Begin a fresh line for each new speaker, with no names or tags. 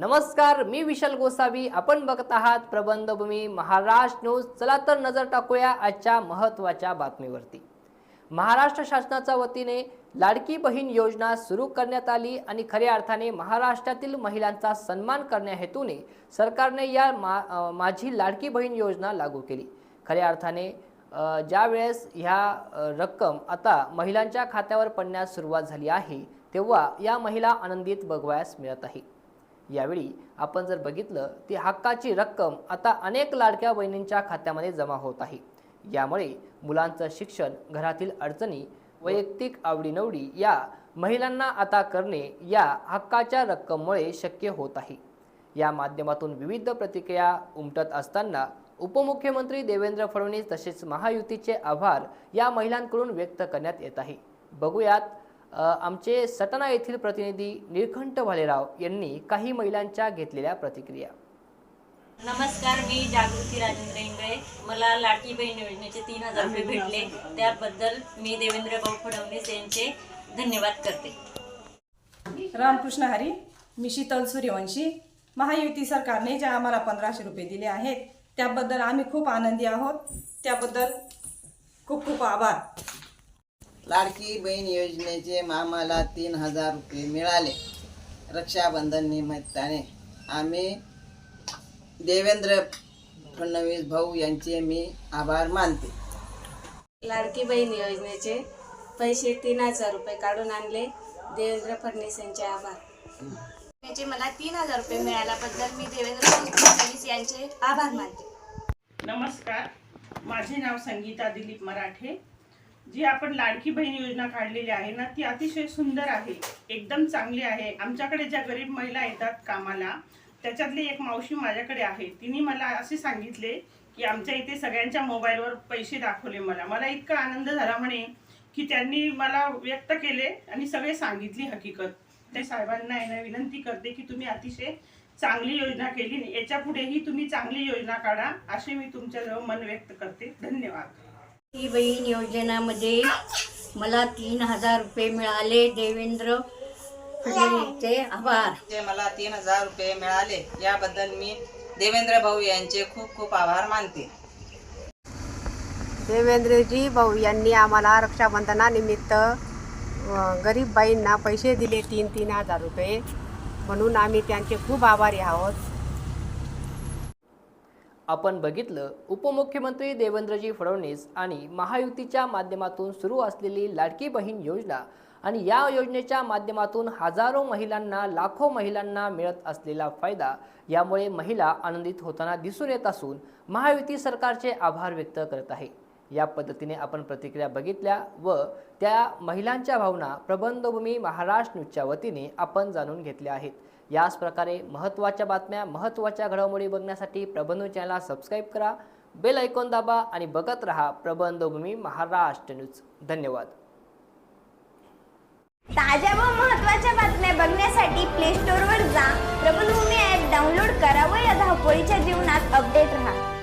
नमस्कार मी विशाल गोसावी. आपण बघत आहात प्रबंधभूमी महाराष्ट्र न्यूज. चला तर नजर टाकूया आजच्या महत्त्वाच्या बातमीवरती. महाराष्ट्र शासनाच्या वतीने लाडकी बहीण योजना सुरू करण्यात आली आणि खऱ्या अर्थाने महाराष्ट्रातील महिलांचा सन्मान करण्या हेतूने सरकारने या मा माझी लाडकी बहीण योजना लागू केली. खऱ्या अर्थाने ज्यावेळेस ह्या रक्कम आता महिलांच्या खात्यावर पडण्यास सुरुवात झाली आहे तेव्हा या महिला आनंदित बघवायस मिळत आहे. यावेळी आपण जर बघितलं ती हक्काची रक्कम आता अनेक लाडक्या बहिणींच्या खात्यामध्ये जमा होत आहे. यामुळे मुलांचं शिक्षण घरातील अडचणी वैयक्तिक आवडीनवडी या महिलांना आता करणे या हक्काच्या रक्कममुळे शक्य होत आहे. या माध्यमातून विविध प्रतिक्रिया उमटत असताना उपमुख्यमंत्री देवेंद्र फडणवीस तसेच महायुतीचे आभार या महिलांकडून व्यक्त करण्यात येत आहे. बघूयात आमचे सटाणा येथील प्रतिनिधी निळकंठ भालेराव यांनी काही महिलांच्या घेतलेल्या प्रतिक्रिया.
नमस्कार मी जागृती राजेंद्र इंगळे. मला लाडकी बहीण योजनेचे तीन हजार रुपये भेटले. त्याबद्दल मी देवेंद्र भाऊ फडणवीस यांचे धन्यवाद करते.
रामकृष्ण हरी मी शीतल सूर्यवंशी. महायुती सरकारने जे आम्हाला पंधराशे रुपये दिले आहेत त्याबद्दल आम्ही खूप आनंदी आहोत. त्याबद्दल खूप खूप आभार.
लाडकी बहीण योजनेचे आम्हाला तीन हजार रुपये मिळाले. रक्षाबंधन निमित्ताने आम्ही देवेंद्र फडणवीस भाऊ यांचे मी आभार मानते.
लाडकी बहीण योजनेचे पैसे तीन हजार रुपये काढून आणले. देवेंद्र फडणवीस यांचे आभार.
योजनेचे मला तीन हजार रुपये मिळाल्याबद्दल मी देवेंद्र फडणवीस यांचे आभार मानते.
नमस्कार. माझे नाव संगीता दिलीप मराठे. जी आपण लाडकी बहीण योजना काढलेली आहे ना ती अतिशय सुंदर आहे एकदम चांगली आहे. आमच्याकडे ज्या गरीब महिला येतात कामाला त्याच्यातली एक मावशी माझ्याकडे आहे. तिने मला असे सांगितले की आमच्या इथे सगळ्यांच्या मोबाईलवर पैसे दाखवले मला. मला इतका आनंद झाला म्हणे की त्यांनी मला व्यक्त केले आणि सगळे सांगितली हकीकत. ते साहेबांना येणं विनंती करते की तुम्ही अतिशय चांगली योजना केली. याच्या पुढेही तुम्ही चांगली योजना काढा असे मी तुमच्याजवळ मन व्यक्त करते. धन्यवाद.
ही बहीण योजनेमध्ये मला तीन हजार रुपये मिळाले. देवेंद्र फडणवीसचे आभार.
जे मला तीन हजार रुपये मिळाले याबद्दल मी देवेंद्र भाऊ यांचे खूप खूप आभार मानते.
देवेंद्रजी भाऊ यांनी आम्हाला रक्षाबंधनानिमित्त गरीब बाईंना पैसे दिले तीन तीन हजार रुपये. म्हणून आम्ही त्यांचे खूप आभारी आहोत.
आपण बघितलं उपमुख्यमंत्री देवेंद्रजी फडणवीस आणि महायुतीच्या माध्यमातून सुरू असलेली लाडकी बहीण योजना आणि या योजनेच्या माध्यमातून हजारो महिलांना लाखो महिलांना मिळत असलेला फायदा यामुळे महिला आनंदित होताना दिसून येत असून महायुती सरकारचे आभार व्यक्त करत आहे. या पद्धतीने आपण प्रतिक्रिया बघितल्या व त्या महिलांच्या भावना प्रबंधभूमी महाराष्ट्र न्यूजच्या वतीने आपण जाणून घेतल्या आहेत. याच प्रकारे महत्त्वाच्या बातम्या महत्त्वाच्या घडामोडी बघण्यासाठी प्रबंध चॅनलला सबस्क्राईब करा बेल ऐकून दाबा आणि बघत रहा प्रबंधभूमी महाराष्ट्र न्यूज धन्यवाद.
ताज्या व महत्त्वाच्या बातम्या बघण्यासाठी प्ले स्टोअरवर जा प्रबंधभूमी ॲप डाउनलोड करा व या धावपळीच्या जीवनात अपडेट राहा.